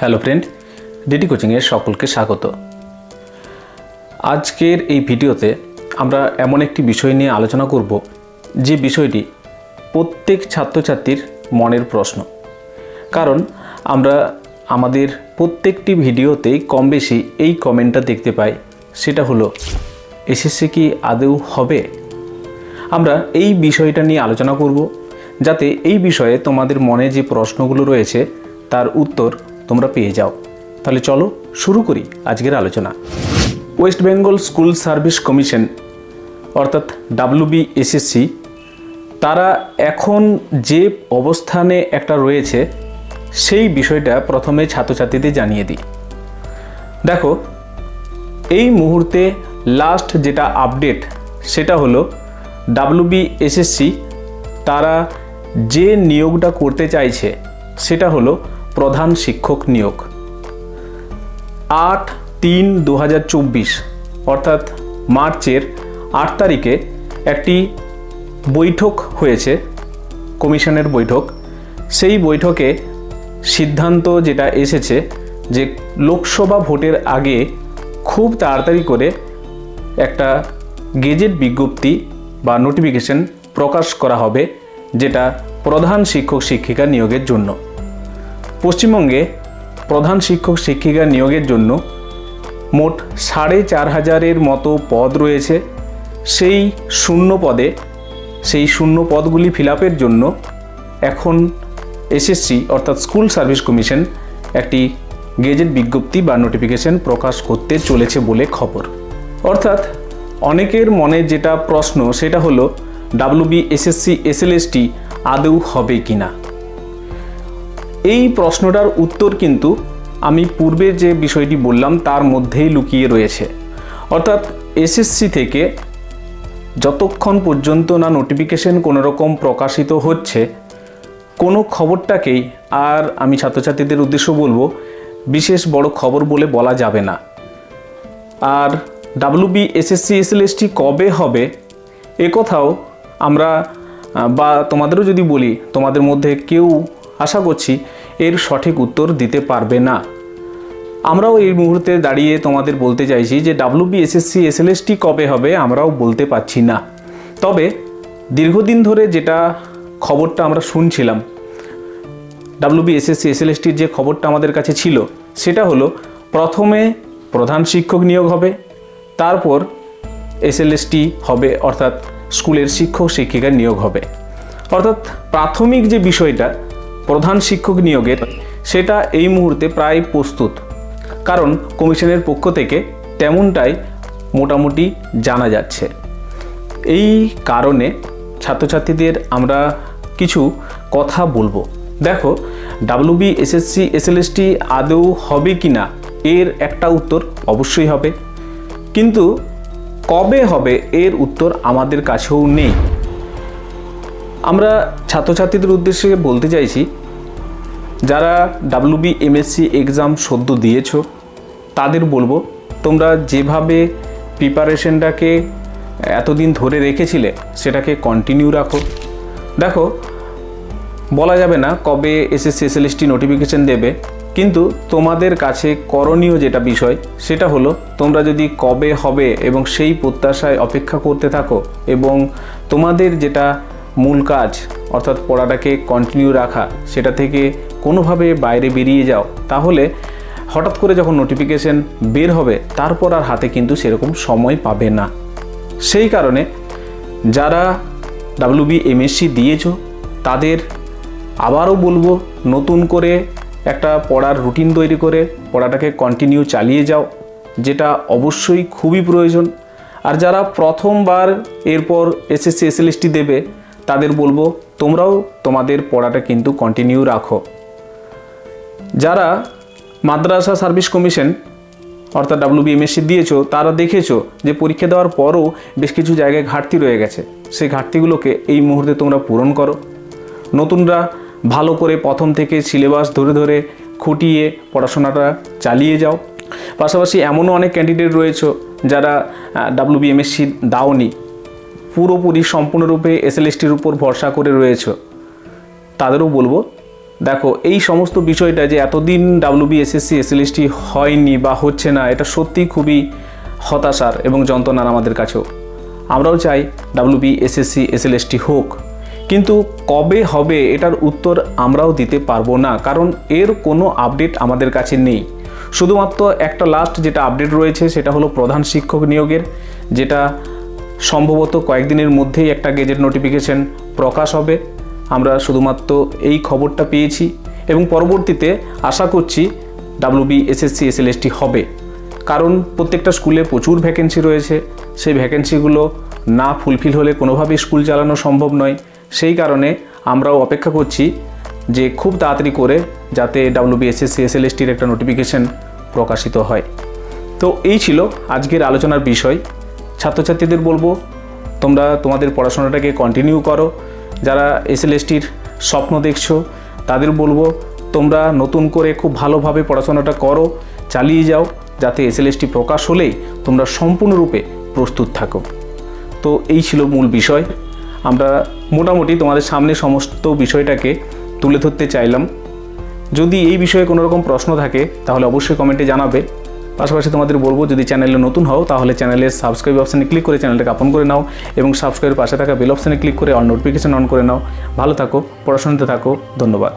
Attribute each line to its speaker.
Speaker 1: Hello friend DD কোচিংয়ের সকলকে স্বাগত। আজকের এই ভিডিওতে আমরা এমন একটি বিষয় নিয়ে আলোচনা করব, যে বিষয়টি প্রত্যেক ছাত্রছাত্রীর মনের প্রশ্ন। কারণ আমরা আমাদের প্রত্যেকটি ভিডিওতেই কম বেশি এই কমেন্টটা দেখতে পাই, সেটা হলো এসএসসি কি আদৌ হবে? আমরা এই বিষয়টা নিয়ে আলোচনা করব, যাতে এই বিষয়ে তোমাদের মনে যে প্রশ্নগুলো রয়েছে, তার উত্তর তোমরা পেয়ে যাও। তাহলে চলো শুরু করি আজকের আলোচনা। West Bengal School Service Commission, অর্থাৎ ডাব্লিউবিএসএসসি, তারা এখন যে অবস্থানে একটা রয়েছে, সেই বিষয়টা প্রথমে ছাত্রছাত্রীদের জানিয়ে দিই। দেখো, এই মুহূর্তে লাস্ট যেটা আপডেট সেটা হলো ডাব্লিউবিএসএসসি, তারা যে নিয়োগটা করতে চাইছে, সেটা হলো প্রধান শিক্ষক নিয়োগ। আট তিন দু অর্থাৎ মার্চের আট তারিখে একটি বৈঠক হয়েছে, কমিশনের বৈঠক। সেই বৈঠকে সিদ্ধান্ত যেটা এসেছে যে লোকসভা ভোটের আগে খুব তাড়াতাড়ি করে একটা গেজেট বিজ্ঞপ্তি বা নোটিফিকেশন প্রকাশ করা হবে, যেটা প্রধান শিক্ষক শিক্ষিকা নিয়োগের জন্য। পশ্চিমবঙ্গে প্রধান শিক্ষক শিক্ষিকা নিয়োগের জন্য মোট সাড়ে চার হাজারের মতো পদ রয়েছে। সেই শূন্য পদে, সেই শূন্য পদগুলি ফিল জন্য এখন এসএসসি অর্থাৎ স্কুল সার্ভিস কমিশন একটি গেজেট বিজ্ঞপ্তি বা নোটিফিকেশন প্রকাশ করতে চলেছে বলে খবর। অর্থাৎ অনেকের মনে যেটা প্রশ্ন সেটা হলো, ডাব্লিউবি এসএসসি, এসএলএসটি আদৌ হবে কি না এই প্রশ্নটার উত্তর কিন্তু আমি পূর্বে যে বিষয়টি বললাম, তার মধ্যেই লুকিয়ে রয়েছে। অর্থাৎ এসএসসি থেকে যতক্ষণ পর্যন্ত না নোটিফিকেশন কোনো রকম প্রকাশিত হচ্ছে, কোনো খবরটাকেই আর আমি ছাত্রছাত্রীদের উদ্দেশ্য বলব, বিশেষ বড় খবর বলে বলা যাবে না। আর ডাব্লিউবি এসএসসি এসএলএসটি কবে হবে, এ কথাও আমরা বা তোমাদেরও যদি বলি, তোমাদের মধ্যে কেউ আশা করছি এর সঠিক উত্তর দিতে পারবে না। আমরাও এই মুহূর্তে দাঁড়িয়ে তোমাদের বলতে চাইছি যে ডাব্লিউবি এসএসসি এসএলএসটি কবে হবে আমরাও বলতে পারছি না। তবে দীর্ঘদিন ধরে যেটা খবরটা আমরা শুনছিলাম ডাব্লিউবি এসএসসি এসএলএসটির যে খবরটা আমাদের কাছে ছিল, সেটা হলো প্রথমে প্রধান শিক্ষক নিয়োগ হবে, তারপর এসএলএসটি হবে, অর্থাৎ স্কুলের শিক্ষক শিক্ষিকার নিয়োগ হবে। অর্থাৎ প্রাথমিক যে বিষয়টা প্রধান শিক্ষক নিয়োগের সেটা এই মুহূর্তে প্রায় প্রস্তুত। কারণ কমিশনের পক্ষ থেকে তেমনটাই মোটামুটি জানা যাচ্ছে। এই কারণে ছাত্রছাত্রীদের আমরা কিছু কথা বলব। দেখো ডাব্লিউবি এসএসসি এসএলএসটি আদৌ হবে কি না এর একটা উত্তর অবশ্যই হবে। কিন্তু কবে হবে এর উত্তর আমাদের কাছেও নেই। আমরা ছাত্রছাত্রীদের উদ্দেশ্যে বলতে চাইছি, যারা ডাব্লিউবি এমএসসি এক্সাম সদ্য দিয়েছ, তাদের বলব, তোমরা যেভাবে প্রিপারেশনটাকে এতদিন ধরে রেখেছিলে, সেটাকে কন্টিনিউ রাখো। দেখো, বলা যাবে না কবে এসএসসি এসএলএসটি নোটিফিকেশন দেবে, কিন্তু তোমাদের কাছে করণীয় যেটা বিষয়, সেটা হলো, তোমরা যদি কবে হবে এবং সেই প্রত্যাশায় অপেক্ষা করতে থাকো এবং তোমাদের যেটা মূল কাজ, অর্থাৎ পড়াটাকে কন্টিনিউ রাখা, সেটা থেকে কোনোভাবে বাইরে বেরিয়ে যাও, তাহলে হঠাৎ করে যখন নোটিফিকেশন বের হবে, তারপর আর হাতে কিন্তু সেরকম সময় পাবে না। সেই কারণে যারা ডাব্লিউবি এমএসসি দিয়েছ, তাদের আবারও বলব, নতুন করে একটা পড়ার রুটিন তৈরি করে, পড়াটাকে কন্টিনিউ চালিয়ে যাও, যেটা অবশ্যই খুবই প্রয়োজন। আর যারা প্রথমবার এরপর এসএসসি এসএলএসটি দেবে তাদের বলব, তোমরাও তোমাদের পড়াটা কিন্তু কন্টিনিউ রাখো। যারা মাদ্রাসা সার্ভিস কমিশন, অর্থাৎ ডাব্লিউবিএমএসসি দিয়েছ, তারা দেখেছ যে পরীক্ষা দেওয়ার পরও বেশ কিছু জায়গায় ঘাটতি রয়ে গেছে। সেই ঘাটতিগুলোকে এই মুহূর্তে তোমরা পূরণ করো। নতুনরা ভালো করে প্রথম থেকে সিলেবাস ধরে ধরে খুঁটিয়ে পড়াশোনাটা চালিয়ে যাও। পাশাপাশি এমনও অনেক ক্যান্ডিডেট রয়েছে যারা ডাব্লিউবিএমএসসি দাওনি। পুরোপুরি সম্পূর্ণরূপে এসএলএসটির উপর ভরসা করে রয়েছে। তাদেরও বলব, দেখো, এই সমস্ত বিষয়টা যে এতদিন ডাব্লিউবি এসএসসি এসএলএসটি হয়নি বা হচ্ছে না, এটা সত্যিই খুবই হতাশার এবং যন্ত্রণার আমাদের কাছেও। আমরাও চাই ডাব্লিউবি এসএসসি এসএলএসটি হোক। কিন্তু কবে হবে এটার উত্তর আমরাও দিতে পারব না, কারণ এর কোনো আপডেট আমাদের কাছে নেই। শুধুমাত্র একটা লাস্ট যেটা আপডেট রয়েছে, সেটা হলো প্রধান শিক্ষক নিয়োগের, যেটা সম্ভবত কয়েকদিনের মধ্যেই একটা গেজেট নোটিফিকেশন প্রকাশ হবে। আমরা শুধুমাত্র এই খবরটা পেয়েছি এবং পরবর্তীতে আশা করছি ডাব্লিউবি এসএসসি এসএলএসটি হবে। কারণ প্রত্যেকটা স্কুলে প্রচুর ভ্যাকেন্সি রয়েছে। সেই ভ্যাকেন্সিগুলো না ফুলফিল হলে কোনোভাবেই স্কুল চালানো সম্ভব নয়। সেই কারণে আমরাও অপেক্ষা করছি যে খুব তাড়াতাড়ি করে যাতে ডাব্লিউবি এসএসসি এসএলএসটির একটা নোটিফিকেশন প্রকাশিত হয়। তো এই ছিল আজকের আলোচনার বিষয়। ছাত্রছাত্রীদের বলব, তোমরা তোমাদের পড়াশোনাটাকে কন্টিনিউ করো। যারা এসএলএসটির স্বপ্ন দেখছ, তাদের বলব, তোমরা নতুন করে খুব ভালোভাবে পড়াশোনাটা করো, চালিয়ে যাও, যাতে এসএলএসটি প্রকাশ হলেই তোমরা সম্পূর্ণরূপে প্রস্তুত থাকো। তো এই ছিল মূল বিষয়। আমরা মোটামুটি তোমাদের সামনে সমস্ত বিষয়টাকে তুলে ধরতে চাইলাম। যদি এই বিষয়ে কোনো রকম প্রশ্ন থাকে, তাহলে অবশ্যই কমেন্টে জানাবে। পাশাপাশি তোমাদের বলব, যদি চ্যানেলে নতুন হও, তাহলে চ্যানেলের সাবস্ক্রাইব অপশানে ক্লিক করে চ্যানেলটাকে আপন করে নাও এবং সাবস্ক্রাইবের পাশে থাকা বেল অপশানে ক্লিক করে অল নোটিফিকেশান অন করে নাও। ভালো থাকো, পড়াশোনাতে থাকো, ধন্যবাদ।